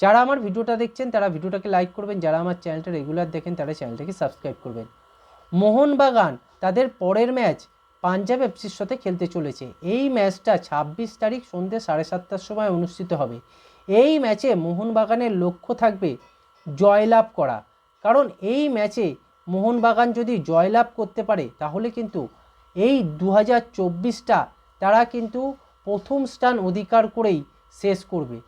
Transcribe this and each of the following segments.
যারা আমার ভিডিওটা দেখছেন, তারা ভিডিওটাকে লাইক করবেন। যারা আমার চ্যানেলটা রেগুলার দেখেন, তারা চ্যানেলটাকে সাবস্ক্রাইব করবেন। মোহনবাগান তাদের পরের ম্যাচ পাঞ্জাব এফসির সাথে খেলতে চলেছে। এই ম্যাচটা ছাব্বিশ তারিখ সন্ধ্যে সাড়ে সাতটার সময় অনুষ্ঠিত হবে। এই ম্যাচে মোহনবাগানের লক্ষ্য থাকবে জয়লাভ করা। কারণ এই ম্যাচে মোহনবাগান যদি জয়লাভ করতে পারে, তাহলে কিন্তু এই দু হাজার তারা কিন্তু প্রথম স্থান অধিকার করেই শেষ করবে।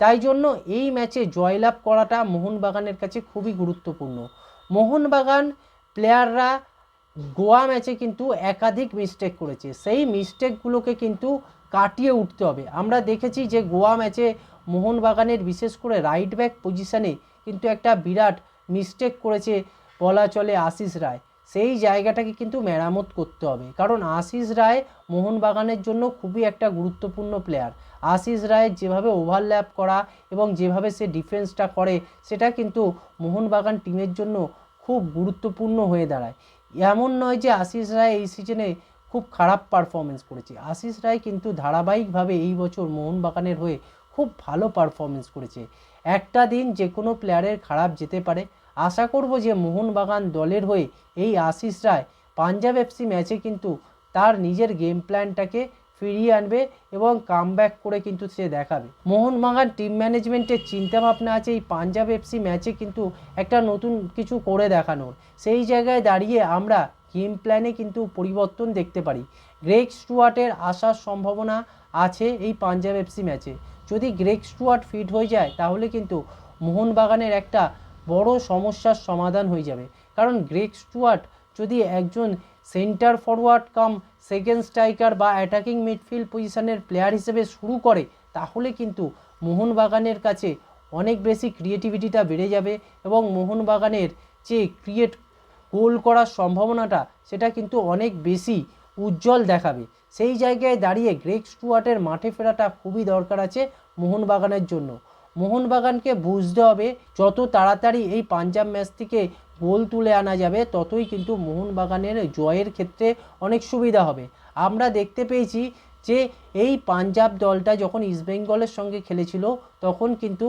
তাই জন্য এই ম্যাচে জয়লাভ করাটা মোহনবাগানের কাছে খুবই গুরুত্বপূর্ণ। মোহনবাগান প্লেয়াররা গোয়া ম্যাচে কিন্তু একাধিক মিস্টেক করেছে। সেই মিস্টেকগুলোকে কিন্তু কাটিয়ে উঠতে হবে। আমরা দেখেছি যে গোয়া ম্যাচে মোহনবাগানের বিশেষ করে রাইট ব্যাক পজিশানে কিন্তু একটা বিরাট মিস্টেক করেছে বলা চলে আশিস রায়। সেই জায়গাটাকে কিন্তু মেরামত করতে হবে। কারণ আশিস রায় মোহনবাগানের জন্য খুবই একটা গুরুত্বপূর্ণ প্লেয়ার আশিস রায়ের যেভাবে ওভারল্যাপ করা এবং যেভাবে সে ডিফেন্সটা করে, সেটা কিন্তু মোহনবাগান টিমের জন্য খুব গুরুত্বপূর্ণ হয়ে দাঁড়ায়। এমন নয় যে আশিস রায় এই সিজনে খুব খারাপ পারফরমেন্স করেছে। আশিস রায় কিন্তু ধারাবাহিকভাবে এই বছর মোহনবাগানের হয়ে খুব ভালো পারফরমেন্স করেছে। একটা দিন যে কোনো প্লেয়ারের খারাপ যেতে পারে আশা করব যে মোহনবাগান দলের হয়ে এই আশিস রায় পাঞ্জাব এফসি ম্যাচে কিন্তু তার নিজের গেম প্ল্যানটাকে ফিরিয়ে আনবে এবং কামব্যাক করে কিন্তু সে দেখাবে। মোহনবাগান টিম ম্যানেজমেন্টের চিন্তাভাবনা আছে এই পাঞ্জাব এফসি ম্যাচে কিন্তু একটা নতুন কিছু করে দেখানোর। সেই জায়গায় দাঁড়িয়ে আমরা গেম প্ল্যানে কিন্তু পরিবর্তন দেখতে পারি। গ্রেগ স্টুয়ার্টের আসার সম্ভাবনা আছে এই পাঞ্জাব এফসি ম্যাচে। যদি গ্রেগ স্টুয়ার্ট ফিট হয়ে যায়, তাহলে কিন্তু মোহনবাগানের একটা বড় সমস্যার সমাধান হয়ে যাবে। কারণ গ্রেগ স্টুয়ার্ট যদি একজন centre forward cum, second striker বা অ্যাটাকিং মিডফিল্ড পজিশনের প্লেয়ার হিসেবে শুরু করে, তাহলে কিন্তু মোহনবাগানের কাছে অনেক বেশি ক্রিয়েটিভিটিটা বেড়ে যাবে এবং মোহনবাগানের যে ক্রিয়েট গোল করার সম্ভাবনাটা, সেটা কিন্তু অনেক বেশি উজ্জ্বল দেখাবে। সেই জায়গায় দাঁড়িয়ে গ্রেগ স্টুয়ার্টের মাঠে ফেরাটা খুবই দরকার আছে মোহনবাগানের জন্য। মোহনবাগানকে বুঝতে হবে, যত তাড়াতাড়ি এই পাঞ্জাব ম্যাচ থেকে গোল তুলে আনা যাবে, ততই কিন্তু মোহনবাগানের জয়ের ক্ষেত্রে অনেক সুবিধা হবে। আমরা দেখতে পেয়েছি যে এই পাঞ্জাব দলটা যখন ইস্টবেঙ্গলের সঙ্গে খেলেছিল, তখন কিন্তু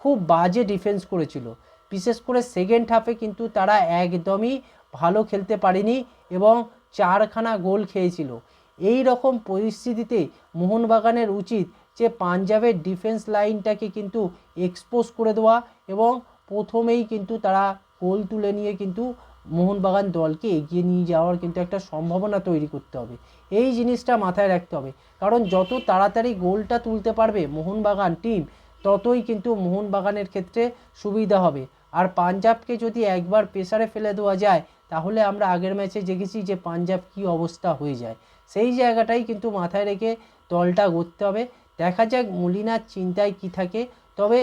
খুব বাজে ডিফেন্স করেছিল। বিশেষ করে সেকেন্ড হাফে কিন্তু তারা একদমই ভালো খেলতে পারেনি এবং চারখানা গোল খেয়েছিল। এই রকম পরিস্থিতিতে মোহনবাগানের উচিত যে পাঞ্জাবের ডিফেন্স লাইনটাকে কিন্তু এক্সপোজ করে দেওয়া এবং প্রথমেই কিন্তু তারা গোল তুলে নিয়ে কিন্তু মোহনবাগান দলকে এগিয়ে নিয়ে যাওয়ার কিন্তু একটা সম্ভাবনা তৈরি করতে হবে। এই জিনিসটা মাথায় রাখতে হবে। কারণ যত তাড়াতাড়ি গোলটা তুলতে পারবে মোহনবাগান টিম ততই কিন্তু মোহনবাগানের ক্ষেত্রে সুবিধা হবে। আর পাঞ্জাবকে যদি একবার প্রেসারে ফেলে দেওয়া যায়, তাহলে আমরা আগের ম্যাচে দেখেছি যে পাঞ্জাব কী অবস্থা হয়ে যায়। সেই জায়গাটাই কিন্তু মাথায় রেখে দলটা গড়তে হবে। দেখা যাক মুলিনার চিন্তায় কি থাকে। তবে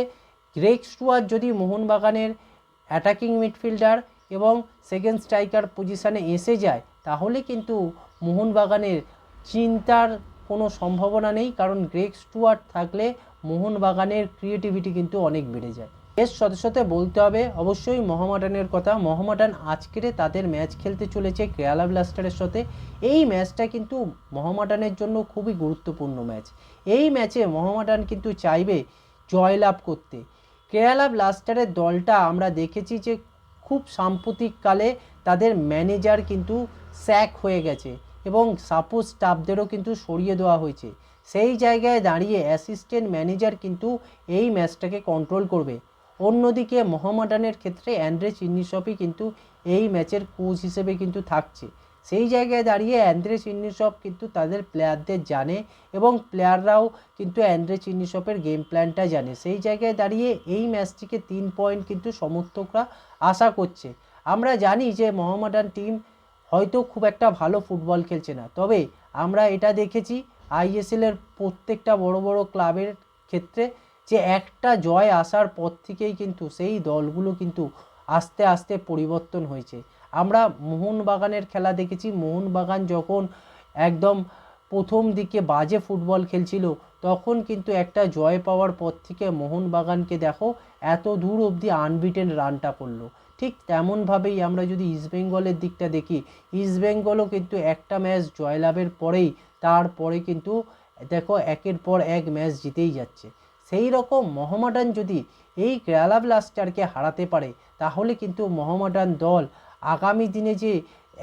গ্রেক স্টুয়ার যদি মোহনবাগানের অ্যাটাকিং মিডফিল্ডার এবং সেকেন্ড স্ট্রাইকার পজিশানে এসে যায়, তাহলে কিন্তু মোহনবাগানের চিন্তার কোনো সম্ভাবনা নেই, কারণ গ্রেক স্টুয়ার থাকলে মোহনবাগানের ক্রিয়েটিভিটি কিন্তু অনেক বেড়ে যায়। এর সাথে সাথে বলতে হবে, অবশ্যই মহামাডানের কথা। মহামাডান আজকেরে তাদের ম্যাচ খেলতে চলেছে কেরালা ব্লাস্টারের সাথে। এই ম্যাচটা কিন্তু মহামাডানের জন্য খুবই গুরুত্বপূর্ণ ম্যাচ। এই ম্যাচে মহামাডান কিন্তু চাইবে জয়লাভ করতে। কেরালা ব্লাস্টারের দলটা আমরা দেখেছি যে খুব সাম্প্রতিককালে তাদের ম্যানেজার কিন্তু স্যাক হয়ে গেছে এবং সাপোজ স্টাফদেরও কিন্তু সরিয়ে দেওয়া হয়েছে। সেই জায়গায় দাঁড়িয়ে অ্যাসিস্ট্যান্ট ম্যানেজার কিন্তু এই ম্যাচটাকে কন্ট্রোল করবে। অন্যদিকে মোহামডানের ক্ষেত্রে অ্যান্ড্রে চিন্নিসপই কিন্তু এই ম্যাচের কোচ হিসেবে কিন্তু থাকছে। সেই জায়গায় দাঁড়িয়ে অ্যান্ড্রে চিন্নিসপ কিন্তু তাদের প্লেয়ারদের জানে এবং প্লেয়াররাও কিন্তু অ্যান্ড্রে চিন্নিসপের গেম প্ল্যানটা জানে। সেই জায়গায় দাঁড়িয়ে এই ম্যাচটিকে তিন পয়েন্ট কিন্তু সমর্থকরা আশা করছে। আমরা জানি যে মোহামডান টিম হয়তো খুব একটা ভালো ফুটবল খেলছে না। তবে আমরা এটা দেখেছি আইএসএলের প্রত্যেকটা বড় বড় ক্লাবের ক্ষেত্রে যে একটা জয় আসার পর থেকেই কিন্তু সেই দলগুলো কিন্তু আস্তে আস্তে পরিবর্তন হয়েছে। আমরা মোহনবাগানের খেলা দেখেছি। মোহনবাগান যখন একদম প্রথম দিকে বাজে ফুটবল খেলছিল, তখন কিন্তু একটা জয় পাওয়ার পর থেকে মোহনবাগানকে দেখো, এত দূর অবধি আনবিটেন রানটা করল। ঠিক তেমনভাবেই আমরা যদি ইস্টবেঙ্গলের দিকটা দেখি ইস্টবেঙ্গলও কিন্তু একটা ম্যাচ জয়লাভের পরেই, তারপরে কিন্তু দেখো একের পর এক ম্যাচ জিতেই যাচ্ছে। সেই রকম মহমাডান যদি এই কেরালা ব্লাস্টারকে হারাতে পারে, তাহলে কিন্তু মোহামেডান দল আগামী দিনে যে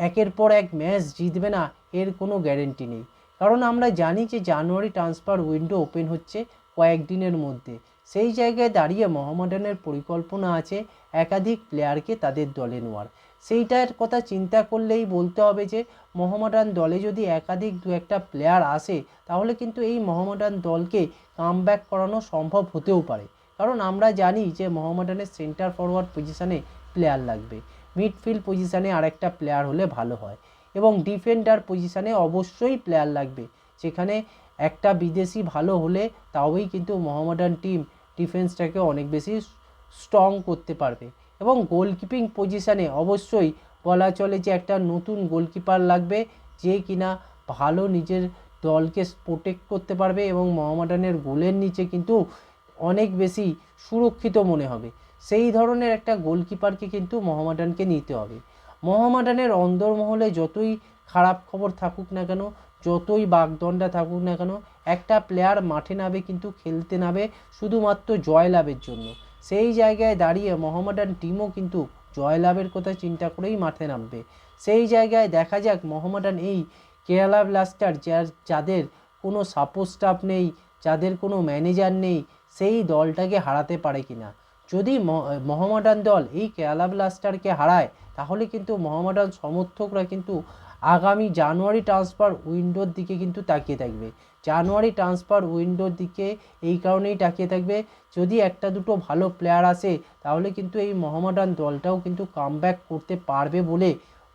একের পর এক ম্যাচ জিতবে না, এর কোনো গ্যারেন্টি নেই। কারণ আমরা জানি যে জানুয়ারি ট্রান্সফার উইন্ডো ওপেন হচ্ছে কয়েকদিনের মধ্যে। সেই জায়গায় দাঁড়িয়ে মোহামেডানের পরিকল্পনা আছে একাধিক প্লেয়ারকে তাদের দলে নেওয়ার। সেইটার কথা চিন্তা করলেই বলতে হবে যে মোহামেডান দলে যদি একাধিক দু একটা প্লেয়ার আসে, তাহলে কিন্তু এই মোহামেডান দলকে কামব্যাক করানো সম্ভব হতেও পারে। কারণ আমরা জানি যে মোহামেডানের সেন্টার ফরওয়ার্ড পজিশনে প্লেয়ার লাগবে। মিডফিল্ড পজিশনে আরেকটা প্লেয়ার হলে ভালো হয় এবং ডিফেন্ডার পজিশনে অবশ্যই প্লেয়ার লাগবে। যেখানে একটা বিদেশি ভালো হলে তাওই কিন্তু মোহামেডান টিম ডিফেন্সটাকে অনেক বেশি স্ট্রং করতে পারবে। এবং গোলকিপিং পজিশনে অবশ্যই বলা চলে যে একটা নতুন গোলকিপার লাগবে, যে কিনা ভালো নিজের দলকে প্রোটেক্ট করতে পারবে এবং মোহামেডানের গোলের নিচে কিন্তু অনেক বেশি সুরক্ষিত মনে হবে। সেই ধরনের একটা গোলকিপারকে কিন্তু মোহামেডানকে নিতে হবে। মোহামেডানের অন্দরমহলে যতই খারাপ খবর থাকুক না কেন যতই বাগদণ্ডা থাকুক না কেন, একটা প্লেয়ার মাঠে নামে কিন্তু খেলতে নামে শুধুমাত্র জয়লাভের জন্য। সেই জায়গায় দাঁড়িয়ে মোহামেডান টিমও কিন্তু জয়লাভের কথা চিন্তা করেই মাঠে নামবে। সেই জায়গায় দেখা যাক মোহামেডান এই কেরালা ব্লাস্টার, যার যাদের কোনো সাপোর্ট স্টাফ নেই, যাদের কোনো ম্যানেজার নেই, সেই দলটাকে হারাতে পারে কিনা। যদি মোহামেডান দল এই কেরালা ব্লাস্টারকে হারায়, তাহলে কিন্তু মোহামেডান সমর্থকরা কিন্তু আগামী জানুয়ারি ট্রান্সফার উইন্ডোর দিকে কিন্তু তাকিয়ে থাকবে। জানুয়ারি ট্রান্সফার উইন্ডোর দিকে এই কারণেই তাকিয়ে থাকবে, যদি একটা দুটো ভালো প্লেয়ার আসে, তাহলে কিন্তু এই মোহামেডান দলটাও কিন্তু কামব্যাক করতে পারবে বলে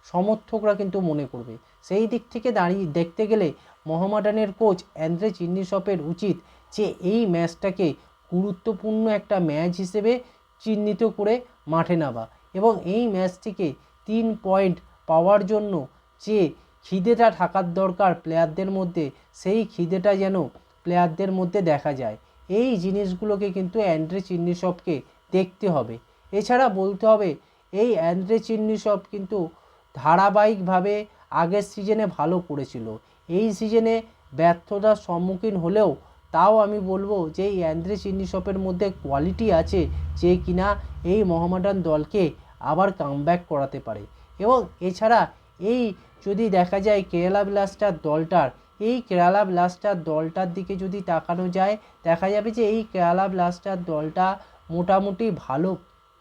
সমর্থকরা কিন্তু মনে করবে। সেই দিক থেকে দাঁড়িয়ে দেখতে গেলে মোহামেডানের কোচ অ্যান্দ্রে চিন্নিসপের উচিত যে এই ম্যাচটাকে গুরুত্বপূর্ণ একটা ম্যাচ হিসেবে চিহ্নিত করে মাঠে নামা এবং এই ম্যাচটিকে তিন পয়েন্ট পাওয়ার জন্য যে খিদেটা থাকার দরকার প্লেয়ারদের মধ্যে, সেই খিদেটা যেন প্লেয়ারদের মধ্যে দেখা যায়। এই জিনিসগুলোকে কিন্তু অ্যান্ড্রে চিন্নিসবকে দেখতে হবে। এছাড়া বলতে হবে, এই অ্যান্ড্রে চিন্নিসব কিন্তু ধারাবাহিকভাবে আগের সিজনে ভালো করেছিল। এই সিজনে ব্যর্থতার সম্মুখীন হলেও তাও আমি বলব যে এই অ্যান্দ্রে চিন্নিসপের মধ্যে কোয়ালিটি আছে যে কিনা এই মোহামেডান দলকে আবার কামব্যাক করাতে পারে। এবং এছাড়া এই যদি দেখা যায় কেরালা ব্লাস্টার দলটার, এই কেরালা ব্লাস্টার দলটার দিকে যদি তাকানো যায়, দেখা যাবে যে এই কেরালা ব্লাস্টার দলটা মোটামুটি ভালো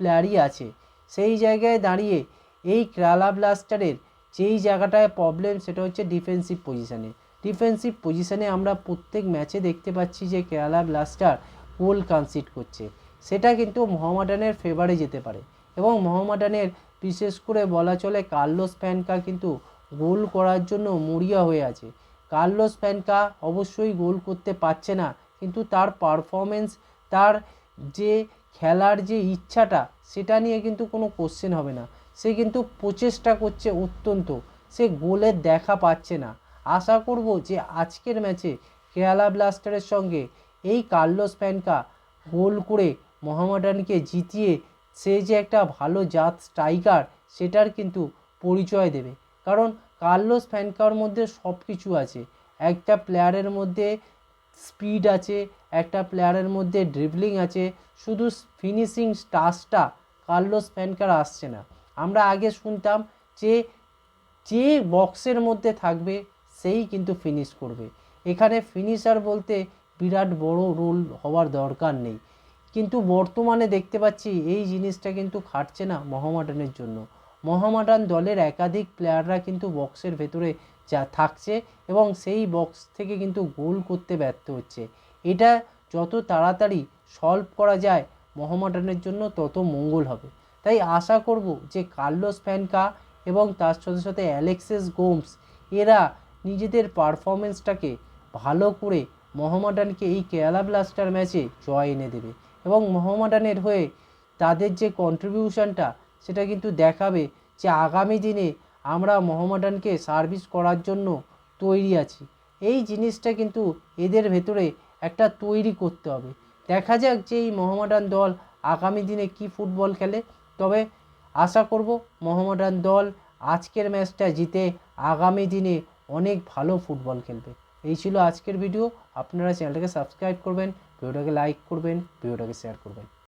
প্লেয়ারই আছে। সেই জায়গায় দাঁড়িয়ে এই কেরালা ব্লাস্টারের যেই জায়গাটায় প্রবলেম সেটা হচ্ছে ডিফেন্সিভ পজিশানে ডিফেন্সিভ পজিশানে আমরা প্রত্যেক ম্যাচে দেখতে পাচ্ছি যে কেরালা ব্লাস্টার গোল কনসিড করছে। সেটা কিন্তু মোহামেডানের ফেভারে যেতে পারে এবং মোহামেডানের বিশেষ করে বলা চলে কার্লোস প্যানকা কিন্তু গোল করার জন্য মরিয়া হয়ে আছে। কার্লোস প্যানকা অবশ্যই গোল করতে পারছে না, কিন্তু তার পারফরমেন্স তার যে খেলার যে ইচ্ছাটা, সেটা নিয়ে কিন্তু কোনো কোশ্চেন হবে না। সে কিন্তু প্রচেষ্টা করছে অত্যন্ত। সে গোলের দেখা পাচ্ছে না। আশা করব যে আজকের ম্যাচে কেরালা ব্লাস্টারের সঙ্গে এই কার্লোস প্যানকা গোল করে মোহামেডানকে জিতিয়ে সে যে একটা ভালো জাত স্ট্রাইকার, সেটার কিন্তু পরিচয় দেবে। কারণ কার্লোস ফ্যানকার মধ্যে সব কিছু আছে। একটা প্লেয়ারের মধ্যে স্পিড আছে, একটা প্লেয়ারের মধ্যে ড্রিবলিং আছে, শুধু ফিনিশিং টাচটা কার্লোস ফ্যানকার আসছে না। আমরা আগে শুনতাম যে যে বক্সের মধ্যে থাকবে সেই কিন্তু ফিনিশ করবে। এখানে ফিনিশার বলতে বিরাট বড় রোল হওয়ার দরকার নেই। কিন্তু বর্তমানে দেখতে পাচ্ছি এই জিনিসটা কিন্তু খাটছে না মহামাডানের জন্য। মহামাডান দলের একাধিক প্লেয়াররা কিন্তু বক্সের ভেতরে যা থাকছে এবং সেই বক্স থেকে কিন্তু গোল করতে ব্যর্থ হচ্ছে। এটা যত তাড়াতাড়ি সলভ করা যায় মহামাডানের জন্য তত মঙ্গল হবে। তাই আশা করব যে কার্লোস ফ্যানকা এবং তার সাথে সাথে অ্যালেক্সেস গোমস এরা নিজেদের পারফরমেন্সটাকে ভালো করে মোহামেডানকে এই কেরালা ব্লাস্টার ম্যাচে জয় এনে দেবে। এবং মোহামেডানের হয়ে তাদের যে কন্ট্রিবিউশনটা সেটা কিন্তু দেখাবে যে আগামী দিনে আমরা মোহামেডানকে সার্ভিস করার জন্য তৈরি আছি। এই জিনিসটা কিন্তু এদের ভেতরে একটা তৈরি করতে হবে। দেখা যাক যে এই মোহামেডান দল আগামী দিনে কি ফুটবল খেলে। তবে আশা করব মোহামেডান দল আজকের ম্যাচটা জিতে আগামী দিনে অনেক ভালো ফুটবল খেলবে। এই ছিল আজকের ভিডিও আপনারা চ্যানেলটাকে সাবস্ক্রাইব করবেন ভিডিওটাকে লাইক করবেন ভিডিওটাকে শেয়ার করবেন।